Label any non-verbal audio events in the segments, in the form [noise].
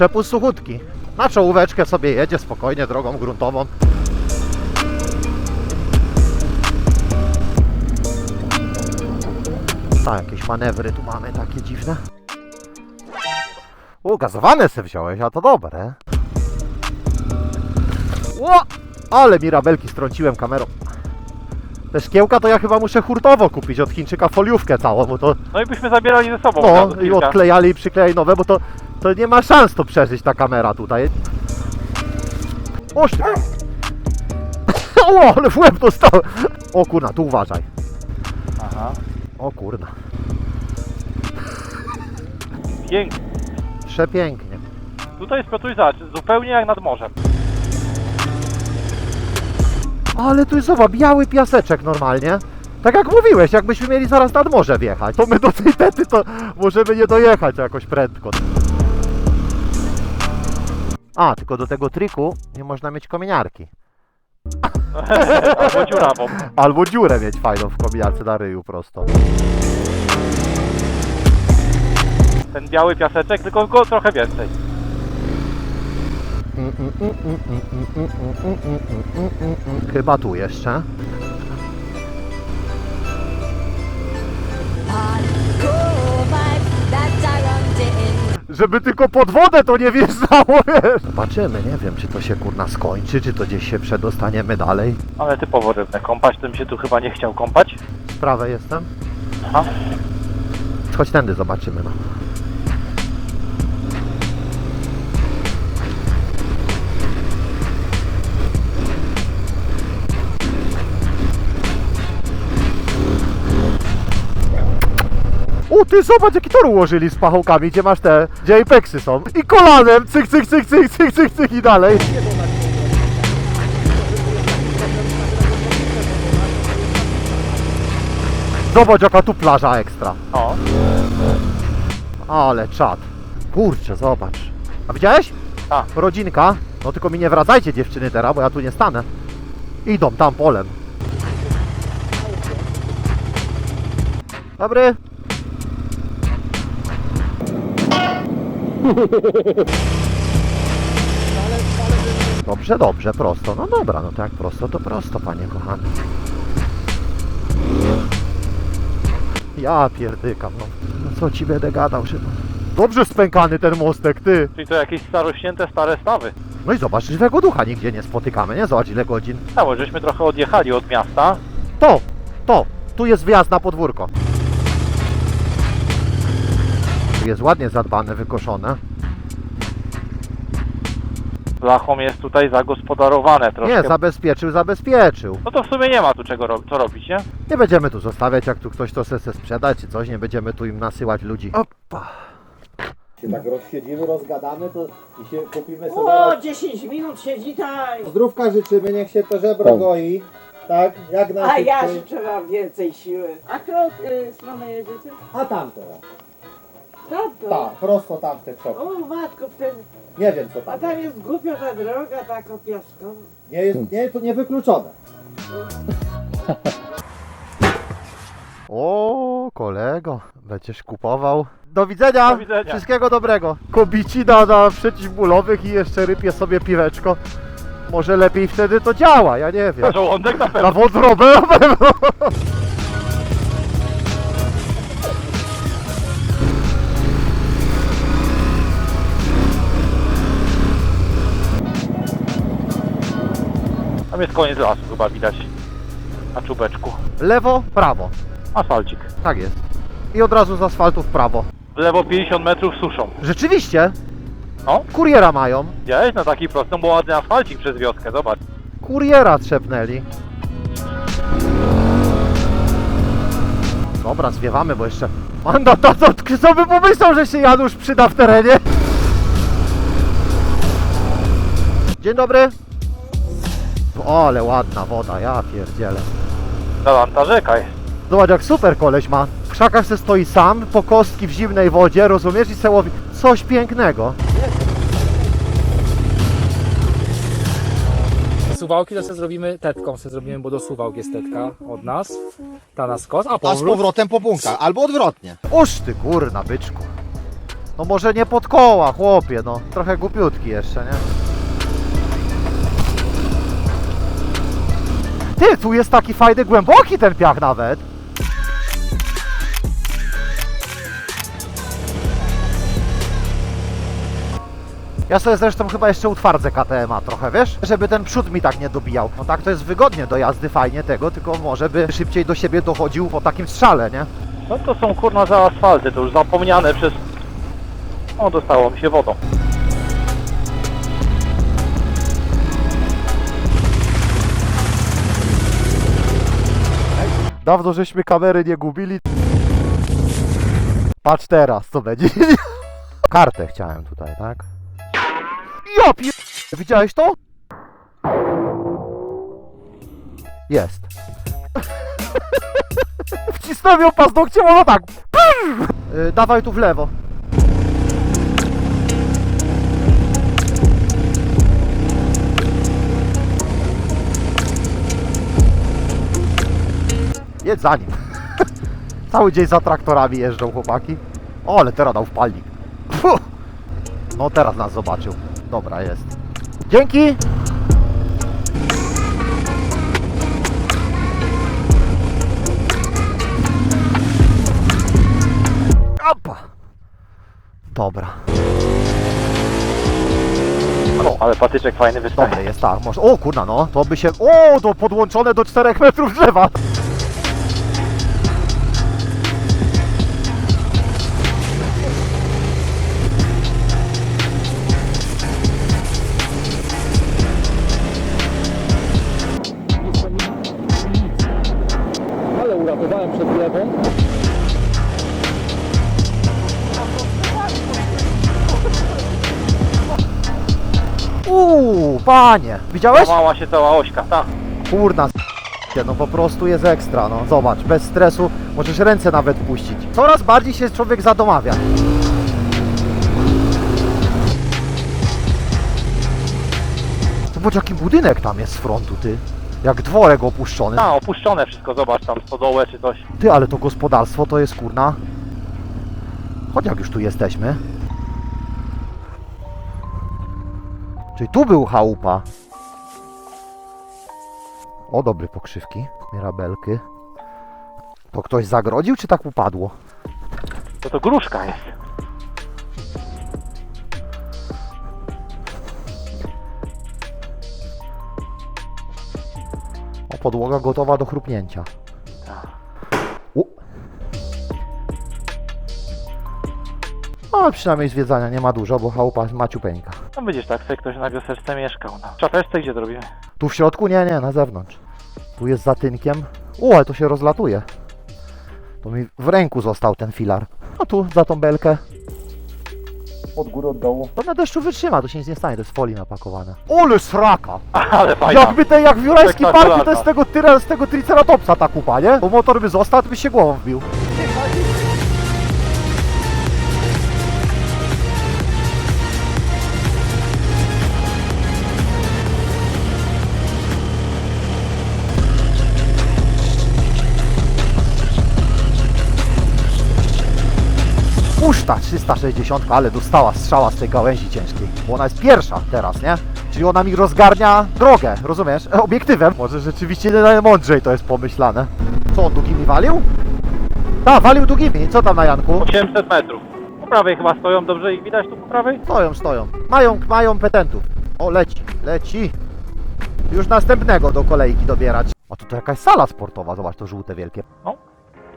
przepust suchutki. Na czołóweczkę sobie jedzie spokojnie drogą gruntową. Tak, jakieś manewry tu mamy takie dziwne. U, gazowane se wziąłeś, a to dobre. Ło! Ale mirabelki strąciłem kamerą. Te szkiełka to ja chyba muszę hurtowo kupić od Chińczyka foliówkę całą, bo to No i byśmy zabierali ze sobą. no i odklejali i przyklejali nowe, bo to, to nie ma szans to przeżyć ta kamera tutaj. Oż. [laughs] O, ale w łeb dostał. O kurna, tu uważaj. Aha. O kurna. Pięknie. Przepięknie. Tutaj jest Piotruś, zobacz, zupełnie jak nad morzem. Ale tu jest zobacz, biały piaseczek normalnie. Tak jak mówiłeś, jakbyśmy mieli zaraz nad morze wjechać, to my do tej tety to możemy nie dojechać jakoś prędko. A, tylko do tego triku nie można mieć kominiarki. Albo dziurawą. Albo dziurę mieć fajną w kominiarce na ryju prosto. Ten biały piaseczek, tylko go trochę więcej. Chyba tu jeszcze. Żeby tylko pod wodę to nie wjeżdżało, [laughs] wiesz. Zobaczymy, nie wiem czy to się kurna skończy, czy to gdzieś się przedostaniemy dalej. Ale typowo rybne. Kąpać tym się tu chyba nie chciał kąpać. W prawej jestem. Aha. Chodź tędy zobaczymy, no. O, ty zobacz jaki tor ułożyli z pachołkami, gdzie masz te, gdzie apexy są. I kolanem, cyk, cyk, cyk, cyk, cyk, cyk, cyk i dalej. Zobacz jaka tu plaża ekstra. O, Ale czad. Kurczę, zobacz. A widziałeś? A. Rodzinka. No tylko mi nie wracajcie dziewczyny teraz, bo ja tu nie stanę. Idą tam polem. Dobry. [laughs] Dobrze, dobrze, prosto. No dobra, no to jak prosto, to prosto, panie kochany. Ja pierdykam, no. no co ci będę gadał, że no. Dobrze spękany ten mostek, ty. czyli to jakieś starośnięte stare stawy. No i zobacz, żywego ducha nigdzie nie spotykamy, nie? Zobacz ile godzin. No, bo żeśmy trochę odjechali od miasta. To, to, tu jest wjazd na podwórko. Tu Jest ładnie zadbane, wykoszone. Blachą jest tutaj zagospodarowane troszkę. Nie, zabezpieczył, zabezpieczył. No to w sumie nie ma tu czego ro- co robić, nie? Nie będziemy tu zostawiać, jak tu ktoś to chce sprzedać czy coś, nie będziemy tu im nasyłać ludzi. Opa. się tak rozsiedzimy, rozgadamy, to i się kupimy sobie O, zaraz... 10 minut siedzi tak. Zdrówka życzymy, niech się to żebro goi, tak? Jak A ja życzę wam więcej siły. A krok y, stronę jedziecie? A tam teraz. Tam to. Tak, prosto tam w te krzoki. O matko, wtedy. Nie wiem co A tam. tam jest głupia ta droga, taka piaskowa. Nie jest, nie, to nie wykluczone. O, kolego, będziesz kupował. Do widzenia. Do widzenia. Wszystkiego dobrego. Kobicina na przeciwbólowych i jeszcze rypie sobie piweczko. Może lepiej wtedy to działa, ja nie wiem. Na żołądek na pewno. Na wątrobę na pewno. Tam jest koniec lasu chyba widać. Na czubeczku. Lewo, prawo. Asfalcik. Tak jest. I od razu z asfaltu w prawo. W lewo 50 metrów suszą. Rzeczywiście, No, kuriera mają. widziałeś? Na taki prosty, bo ładny asfalcik przez wioskę, zobacz. Kuriera trzepnęli. Dobra, zwiewamy, bo jeszcze... Mandat, to, to, kto by pomyślał, że się Janusz przyda w terenie? Dzień dobry. O, ale ładna woda, ja pierdzielę. Zalanta rzeka jest. Zobacz, jak super koleś ma. W krzakach se stoi sam, po kostki w zimnej wodzie, rozumiesz? I se łowi. Coś pięknego. Suwałki to sobie zrobimy tetką, sobie zrobimy, bo do suwałk jest tetka od nas. Ta na skos, a A z powrót. powrotem po punktach, albo odwrotnie. Oż ty kurna, byczku. No może nie pod koła, chłopie, no. Trochę głupiutki jeszcze, nie? Ty, tu jest taki fajny, głęboki ten piach nawet. Ja sobie zresztą chyba jeszcze utwardzę KTM-a trochę, wiesz? Żeby ten przód mi tak nie dobijał. No tak to jest wygodnie do jazdy, fajnie tego, tylko może by szybciej do siebie dochodził po takim strzale, nie? No to są kurna za asfalty, to już zapomniane przez... O, dostało mi się wodą. Dawno żeśmy kamery nie gubili. Patrz teraz, co będzie. [laughs] Kartę chciałem tutaj, tak? Ja pier... Widziałeś to? Jest. [laughs] Wcisnąłem ją paznokciem, ono tak. Yy, dawaj tu w lewo. Jedź za nim. [laughs] Cały dzień za traktorami jeżdżą chłopaki. O, ale teraz dał w palnik. Fuh. No teraz nas zobaczył. Dobra, jest. Dzięki! Opa! Dobra, O, ale patyczek fajny wystaje. dobry jest, tak. Może... O kurna, no, to by się... O, to podłączone do 4 metrów drzewa. Panie! Widziałeś? Załamała się cała ośka, tak. Kurna, s***ie, no po prostu jest ekstra, no zobacz, bez stresu możesz ręce nawet puścić. Coraz bardziej się człowiek zadomawia. Zobacz jaki budynek tam jest z frontu, ty. Jak dworek opuszczony. A, opuszczone wszystko, zobacz tam, stodołę czy coś. Ty, ale to gospodarstwo to jest kurna. Chodź jak już tu jesteśmy. Czyli tu był chałupa. O, dobre pokrzywki, mirabelky. To ktoś zagrodził, czy tak upadło? To to gruszka jest. O, podłoga gotowa do chrupnięcia. No, ale przynajmniej zwiedzania nie ma dużo, bo chałupa maciupeńka. No widzisz, tak sobie ktoś na wioseczce mieszkał. No. Czapeczce gdzie to robimy? Tu w środku? Nie, nie, na zewnątrz. Tu jest za tynkiem. U, ale to się rozlatuje. To mi w ręku został ten filar. A tu za tą belkę. Od góry, od dołu. To na deszczu wytrzyma, to się nic nie stanie, to jest folii napakowane. Ole sraka! [laughs] Ale fajna. Jakby te, jak w Jurajskim. Parku, to jest z tego, tyra, z tego Triceratopsa ta kupa, nie? Bo motor by został, to by się głową wbił. Puszta 360, ale dostała strzała z tej gałęzi ciężkiej. Bo ona jest pierwsza teraz, nie? Czyli ona mi rozgarnia drogę, rozumiesz? E, Obiektywem. Może rzeczywiście nie najmądrzej to jest pomyślane. Co, on długimi walił? Tak, walił długimi. Co tam na Janku? 800 metrów. Po prawej chyba stoją, dobrze ich widać tu po prawej? Stoją, stoją. Mają, mają petentów. O, leci, leci. Już następnego do kolejki dobierać. A tu to jakaś sala sportowa, zobacz to żółte wielkie.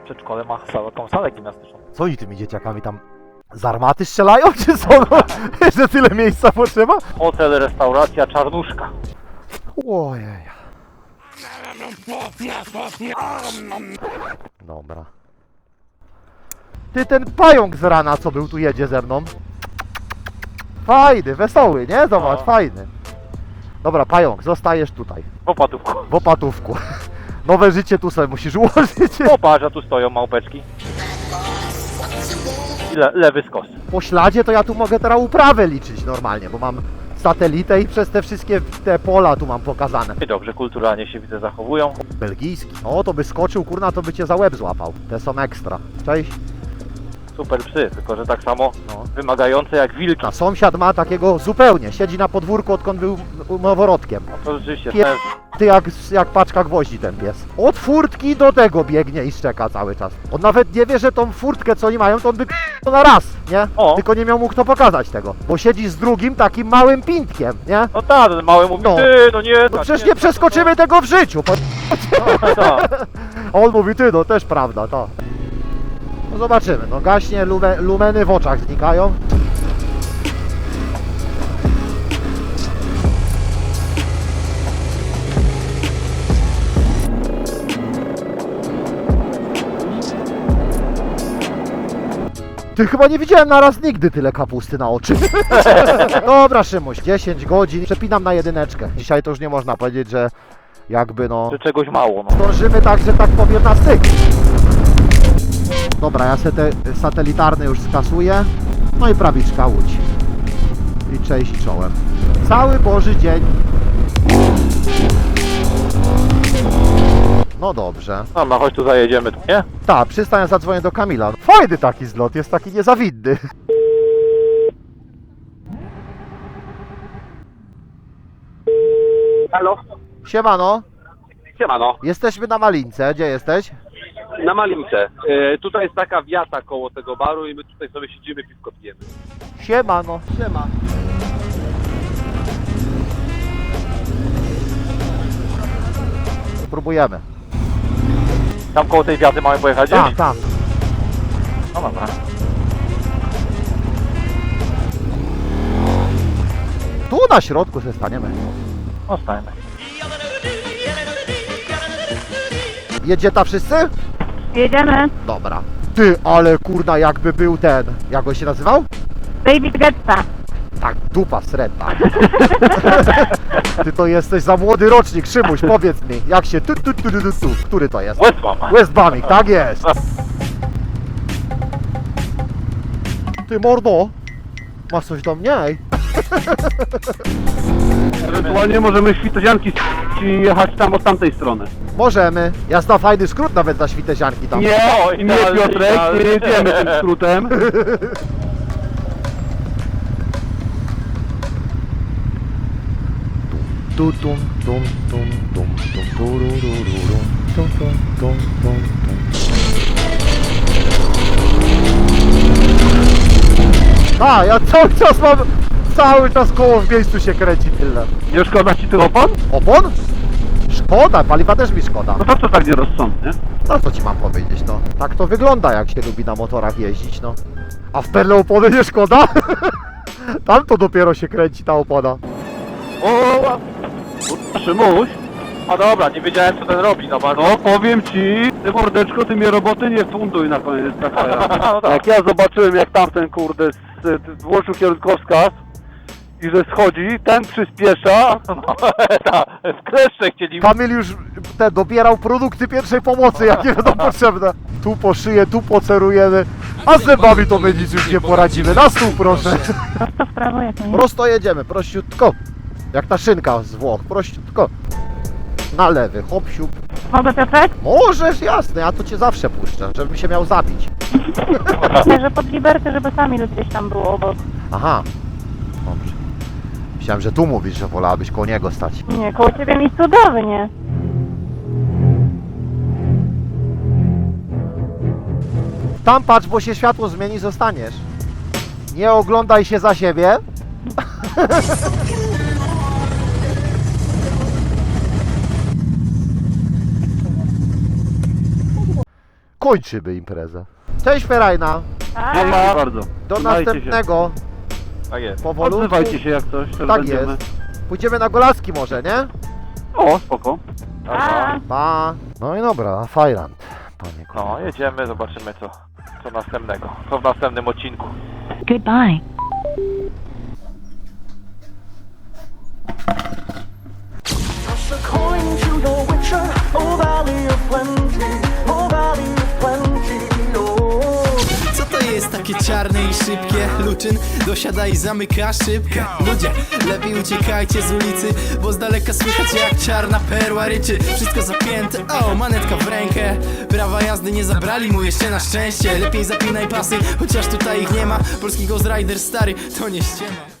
Przedszkole ma salę, taką salę gimnastyczną. Co oni tymi dzieciakami tam z armaty strzelają, czy co? No, że tyle miejsca potrzeba? Hotel, restauracja, czarnuszka. Ojej. Dobra. Ty ten pająk z rana, co był tu jedzie ze mną. Fajny, wesoły, nie? Zobacz, No. fajny. Dobra, pająk, zostajesz tutaj, W opatówku. w opatówku. Nowe życie tu sobie musisz ułożyć. [laughs] Popatrz, a tu stoją małpeczki. I le, lewy skos. Po śladzie to ja tu mogę teraz uprawę liczyć normalnie, bo mam satelitę i przez te wszystkie te pola tu mam pokazane. I dobrze, kulturalnie się widzę zachowują. Belgijski. O, to by skoczył, kurna, to by cię za łeb złapał. Te są ekstra. Cześć. super psy, tylko że tak samo No. wymagające jak wilki. A sąsiad ma takiego zupełnie, siedzi na podwórku odkąd był noworodkiem. No to rzeczywiście Pie- sens. Ty jak, jak paczka gwoździ ten pies. Od furtki do tego biegnie i szczeka cały czas. On nawet nie wie, że tą furtkę co oni mają, to on by k***ł na raz, nie? O. Tylko nie miał mu kto pokazać tego. Bo siedzi z drugim takim małym pintkiem, nie? No tak, ten mały mówi, No. ty, no nie, No tak, przecież nie przeskoczymy tego w życiu. Po- tak, tak. A on mówi, ty, no też prawda, to. No zobaczymy, no gaśnie, lume, lumeny w oczach znikają. Ty chyba nie widziałem naraz nigdy tyle kapusty na oczy. [laughs] Dobra, Szymuś, 10 godzin, przepinam na jedyneczkę. Dzisiaj to już nie można powiedzieć, że jakby no... Że czegoś mało, no. Dążymy tak, że tak powiem na styk. Dobra, ja se te satelitarne już skasuję. No i prawiczka łódź. I cześć czołem. Cały Boży dzień. No dobrze. No, no chodź tu zajedziemy, tu, nie? Tak, przystań, ja zadzwonię do Kamila. Fajny taki zlot, jest taki niezawidny. Halo? Siemano, Siemano, jesteśmy na Malince. Gdzie jesteś? na Malince. E, tutaj jest taka wiata koło tego baru i my tutaj sobie siedzimy, piwko pijemy. Siemano. Siema. Próbujemy. Tam koło tej wiaty mamy pojechać Tam, gdzieś? tam. No dobra. Tu na środku się staniemy. Stajemy. Jedzie ta wszyscy? Jedziemy. Dobra. Ty, ale kurna jakby był ten, jak on się nazywał? David Guetta. Tak, dupa srebrna. [laughs] Ty to jesteś za młody rocznik, Szymuś, powiedz mi, jak się tu, tu, tu, tu, tu, tu. Który to jest? Westbam. Westbamik, tak jest. Ty mordo, masz coś do mnie? Ej? Ewentualnie możemy świtozianki i jechać tam od tamtej strony. Możemy. Ja znam fajny skrót nawet na świtezianki tam. Nie, O, nie idealnie, Piotrek, idealnie. nie jedziemy tym skrótem. [laughs] Tu, tum, tum, tum, tum, tum, tururururum, tum, tum, tum, tum, tum. A, ja cały czas mam, cały czas koło w miejscu się kręci tyle. Nie szkoda ci tych opon? Opon? Szkoda, paliwa też mi szkoda. No to co tak nierozsądnie? No co ci mam powiedzieć, no. Tak to wygląda, jak się lubi na motorach jeździć, no. A w perle opony nie szkoda? [laughs] Tam to dopiero się kręci ta opona. O, Szymuś, A dobra, nie wiedziałem co ten robi, no bardzo. no powiem ci, ty mordeczko, ty mnie roboty nie funduj na koniec na [laughs] No tak. Jak ja zobaczyłem jak tamten kurde z- z- włożył kierunkowskaz i że schodzi, ten przyspiesza, No, [laughs] ta, w kleszcze chcieli Kamil już te dobierał produkty pierwszej pomocy, jakie będą [laughs] potrzebne. Tu po szyję, tu pocerujemy, a z zębami to my nic już nie poradzimy. Na stół proszę. Prosto w prawo, jak nie? Prosto jedziemy, prościutko. Jak ta szynka z Włoch, prościutko. Na lewy, hop siup. Mogę Piotrek? Możesz, jasne, ja to cię zawsze puszczę, żebym się miał zabić. [laughs] Myślę, że pod Liberty, żeby sami gdzieś tam było obok. Aha, dobrze. Myślałem, że tu mówisz, że wolałabyś koło niego stać. Nie, koło ciebie mi cudownie. Tam patrz, bo się światło zmieni, zostaniesz. Nie oglądaj się za siebie. [laughs] Kończymy imprezę. Cześć Ferajna, no ma bardzo. do Trzymajcie się. następnego Tak jest. powolutku. Odzywajcie się jak coś, też Tak będziemy. jest. Pójdziemy na Golaski może, nie? O, spoko. a. Pa. No i dobra, Fajland. Panie No, kolego. jedziemy, zobaczymy co, co następnego. Co w następnym odcinku. Goodbye. Szybkie. Luczyn dosiada i zamyka szybkę. Ludzie, lepiej uciekajcie z ulicy Bo z daleka słychać jak czarna perła ryczy. Wszystko zapięte, o, manetka w rękę. Prawa jazdy nie zabrali mu jeszcze na szczęście. Lepiej zapinaj pasy, chociaż tutaj ich nie ma. Polski Ghost Rider stary, to nie ściema